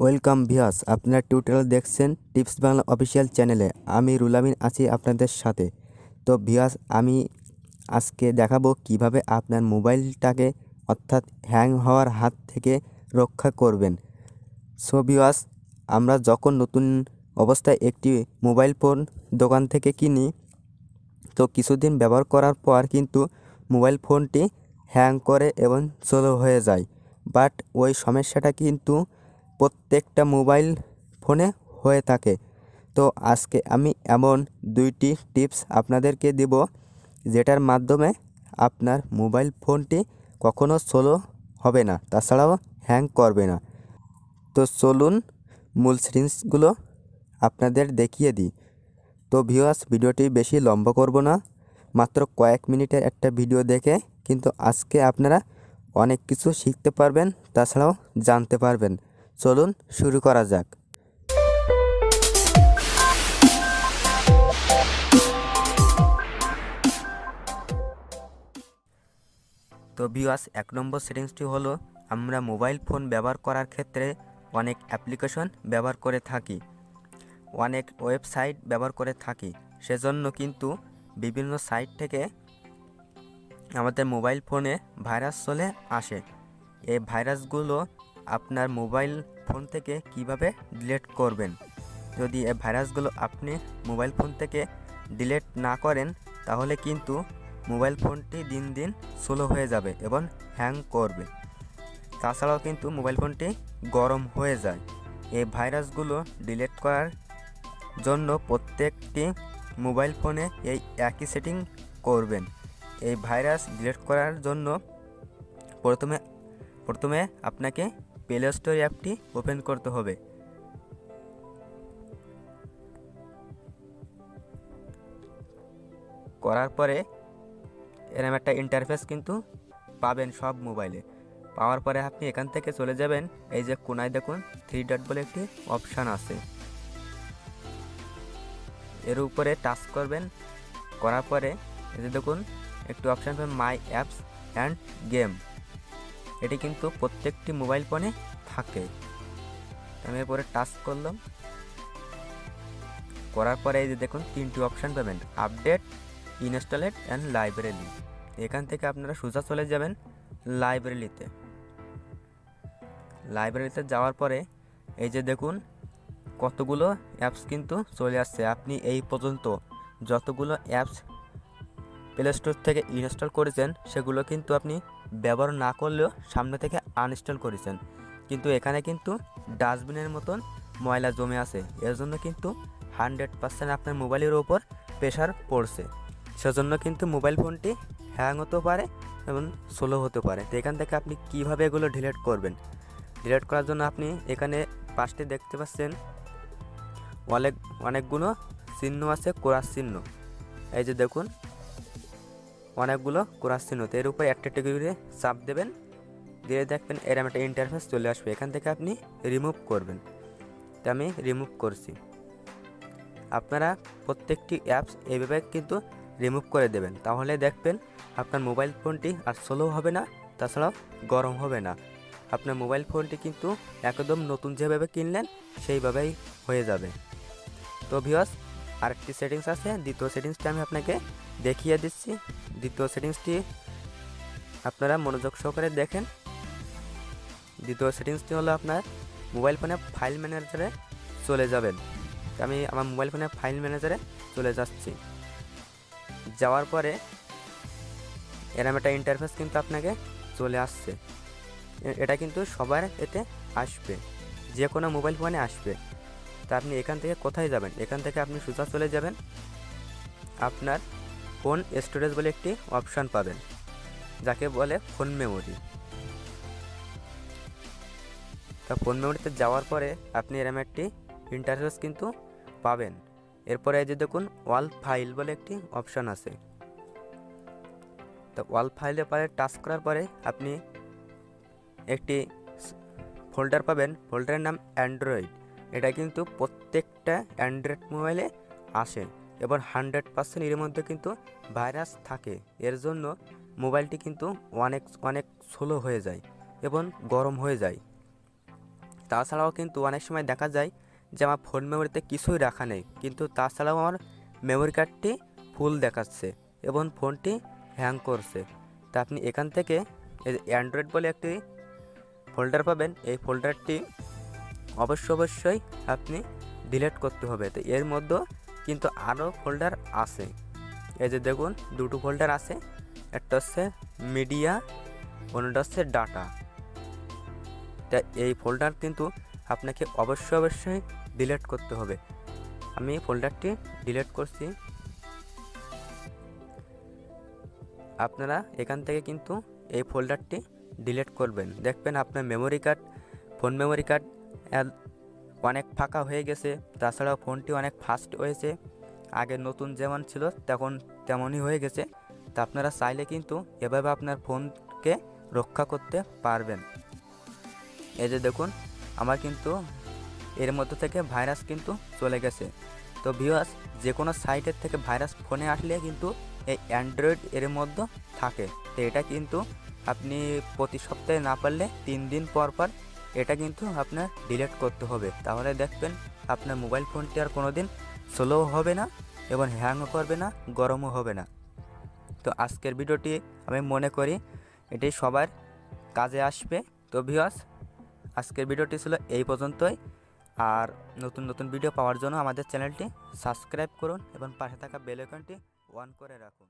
Welcome ভিয়াস আপনারা tutorial দেখছেন tips Bangla official চ্যানেলে। আমি রুলামিন আছি আপনাদের সাথে। তো ভিয়াস আমি আজকে দেখাবো কীভাবে আপনার মোবাইলটাকে অর্থাৎ হ্যাং হওয়ার হাত থেকে রক্ষা করবেন। সো ভিওয়াস আমরা যখন নতুন অবস্থায় একটি মোবাইল ফোন দোকান থেকে কিনি, তো কিছুদিন ব্যবহার করার পর কিন্তু মোবাইল ফোনটি হ্যাং করে এবং স্লো হয়ে যায়। বাট ওই সমস্যাটা কিন্তু প্রত্যেকটা মোবাইল ফোনে হয়ে থাকে। তো আজকে আমি এমন দুইটি টিপস আপনাদেরকে দেব, যেটার মাধ্যমে আপনার মোবাইল ফোনটি কখনো স্লো হবে না, তাছাড়াও হ্যাং করবে না। তো চলুন মূল সেটিংসগুলো আপনাদের দেখিয়ে দিই। তো ভিউয়ার্স, ভিডিওটি বেশি লম্বা করব না, মাত্র কয়েক মিনিটের একটা ভিডিও দেখে কিন্তু আজকে আপনারা অনেক কিছু শিখতে পারবেন, তাছাড়াও জানতে পারবেন। চলুন শুরু করা যাক। তো ভিউয়ার্স এক নম্বর সেটিংসটি হলো, আমরা মোবাইল ফোন ব্যবহার করার ক্ষেত্রে অনেক অ্যাপ্লিকেশন ব্যবহার করে থাকি। অনেক ওয়েবসাইট ব্যবহার করে থাকি। সেজন্য কিন্তু বিভিন্ন সাইট থেকে আমাদের মোবাইল ফোনে ভাইরাস চলে আসে। এই ভাইরাসগুলো আপনার মোবাইল ফোন থেকে কীভাবে ডিলেট করবেন? যদি এই ভাইরাসগুলো আপনি মোবাইল ফোন থেকে ডিলেট না করেন, তাহলে কিন্তু মোবাইল ফোনটি দিন দিন স্লো হয়ে যাবে এবং হ্যাং করবে। তাছাড়াও কিন্তু মোবাইল ফোনটি গরম হয়ে যায়। এই ভাইরাসগুলো ডিলেট করার জন্য প্রত্যেকটি মোবাইল ফোনে এই একই সেটিং করবেন। এই ভাইরাস ডিলেট করার জন্য প্রথমে প্রথমে আপনাকে প্লে স্টোর অ্যাপটি ওপেন করতে হবে। করার পরে এরকম একটা ইন্টারফেস কিন্তু পাবেন সব মোবাইলে পাওয়ার পরে আপনি এখান থেকে চলে যাবেন, এই যে কোনায় দেখুন থ্রি ডট বলে একটি অপশান আছে। এর উপরে টাচ করবেন, করার পরে এই যে দেখুন, একটি অপশান পাবেন মাই অ্যাপস অ্যান্ড গেম এটি কিন্তু প্রত্যেকটি মোবাইল ফোনে থাকে। আমি এরপরে টাচ করলাম। করার পরে এই যে দেখুন, তিনটি অপশান পাবেন। আপডেট ইনস্টলেড অ্যান্ড লাইব্রেরি এখান থেকে আপনারা সোজা চলে যাবেন লাইব্রেরিতে লাইব্রেরিতে যাওয়ার পরে এই যে দেখুন, কতগুলো অ্যাপস কিন্তু চলে আসছে। আপনি এই পর্যন্ত যতগুলো অ্যাপস প্লে স্টোর থেকে ইনস্টল করেছেন, সেগুলো কিন্তু আপনি ব্যবহার না করলেও সামনে থেকে আনইনস্টল করেছেন। কিন্তু এখানে কিন্তু ডাস্টবিনের মতন ময়লা জমে আছে। এর জন্য কিন্তু হান্ড্রেড পার্সেন্ট আপনার মোবাইলের ওপর প্রেশার পড়ছে। সেজন্য কিন্তু মোবাইল ফোনটি হ্যাং হতে পারে এবং স্লো হতে পারে। তো এখান থেকে আপনি কীভাবে এগুলো ডিলেট করবেন? ডিলেট করার জন্য আপনি এখানে পাশটি দেখতে পাচ্ছেন। অনেক, অনেকগুলো চিহ্ন আছে, কোরাস চিহ্ন। এই যে দেখুন অনেকগুলো কোরাস চিহ্ন। তো এর উপরে একটা টিকিটে চাপ দেবেন। দিয়ে দেখবেন এরম একটা ইন্টারফেস চলে আসবে। এখান থেকে আপনি রিমুভ করবেন। তো আমি রিমুভ করছি। আপনারা প্রত্যেকটি অ্যাপস এইভাবে কিন্তু রিমুভ করে দেবেন। তাহলে দেখবেন আপনার মোবাইল ফোনটি আর স্লো হবে না, তাছাড়াও গরম হবে না। আপনার মোবাইল ফোনটি কিন্তু একদম নতুন যেভাবে কিনলেন, সেইভাবেই হয়ে যাবে। তো ভিওস আরেকটি সেটিংস আছে। দ্বিতীয় সেটিংসটা আমি আপনাকে দেখিয়ে দিচ্ছি। দ্বিতীয় সেটিংসটি আপনারা মনোযোগ সহকারে দেখেন। দ্বিতীয় সেটিংসটি হলো আপনার মোবাইল ফোনে ফাইল ম্যানেজারে চলে যাবেন। আমি আমার মোবাইল ফোনে ফাইল ম্যানেজারে চলে যাচ্ছি। যাওয়ার পরে এরম একটা ইন্টারফেস কিন্তু আপনাকে চলে আসছে। এটা কিন্তু সবার এতে আসবে। যে কোনো মোবাইল ফোনে আসবে। তা আপনি এখান থেকে কোথায় যাবেন? এখান থেকে আপনি সোজা চলে যাবেন। আপনার ফোন স্টোরেজ বলে একটি অপশান পাবেন, যাকে বলে ফোন মেমোরি। তা ফোন মেমোরিতে যাওয়ার পরে আপনি এরম একটি ইন্টারফেস কিন্তু পাবেন। এরপরে যে দেখুন, ওয়াল ফাইল বলে একটি অপশান আছে। তো ওয়াল ফাইলের পরে টাচ করার পরে আপনি একটি ফোল্ডার পাবেন। ফোল্ডারের নাম অ্যান্ড্রয়েড এটা কিন্তু প্রত্যেকটা অ্যান্ড্রয়েড মোবাইলে আসে। এবং হান্ড্রেড পার্সেন্ট এর মধ্যে কিন্তু ভাইরাস থাকে। এর জন্য মোবাইলটি কিন্তু অনেক অনেক স্লো হয়ে যায় এবং গরম হয়ে যায়। তাছাড়াও কিন্তু অনেক সময় দেখা যায় যে আমার ফোন মেমোরিতে কিছুই রাখা নেই। কিন্তু তাছাড়াও আমার মেমোরি কার্ডটি ফুল দেখাচ্ছে এবং ফোনটি হ্যাং করছে। তা আপনি এখান থেকে অ্যান্ড্রয়েড বলে একটি ফোল্ডার পাবেন। এই ফোল্ডারটি অবশ্য অবশ্যই আপনি ডিলিট করতে হবে। তো এর মধ্যে কিন্তু আরও ফোল্ডার আছে। এই যে দেখুন, দুটো ফোল্ডার আছে। একটা হচ্ছে মিডিয়া অন্যটা হচ্ছে ডাটা তা এই ফোল্ডার কিন্তু আপনাকে অবশ্যই অবশ্যই ডিলেট করতে হবে। আমি এই ফোল্ডারটি ডিলিট করছি। আপনারা এখান থেকে কিন্তু এই ফোল্ডারটি ডিলিট করবেন। দেখবেন আপনার memory card phone memory card অনেক ফাঁকা হয়ে গেছে। তাছাড়াও ফোনটি অনেক ফাস্ট হয়েছে। আগে নতুন যেমন ছিল, তখন তেমনই হয়ে গেছে। তা আপনারা চাইলে কিন্তু এভাবে আপনার ফোনকে রক্ষা করতে পারবেন। এই যে দেখুন, আমার কিন্তু এর মধ্যে থেকে ভাইরাস কিন্তু চলে গেছে। তো ভিউয়ার্স যে কোনো সাইটের থেকে ভাইরাস ফোনে আসলে কিন্তু এই অ্যান্ড্রয়েড এর মধ্যে থাকে। তো এটা কিন্তু আপনি প্রতি সপ্তাহে না পারলে তিন দিন পর পর এটা কিন্তু আপনার ডিলিট করতে হবে। তাহলে দেখবেন আপনার মোবাইল ফোনটি আর কোনো দিন স্লো হবে না এবং হ্যাংও করবে না, গরমও হবে না। তো আজকের ভিডিওটি আমি মনে করি এটি সবার কাজে আসবে। তো ভিউয়ার্স আজকের ভিডিওটি ছিল এই পর্যন্তই। আর নতুন নতুন ভিডিও পাওয়ার জন্য আমাদের চ্যানেলটি সাবস্ক্রাইব করুন এবং পাশে থাকা বেল আইকনটি অন করে রাখুন।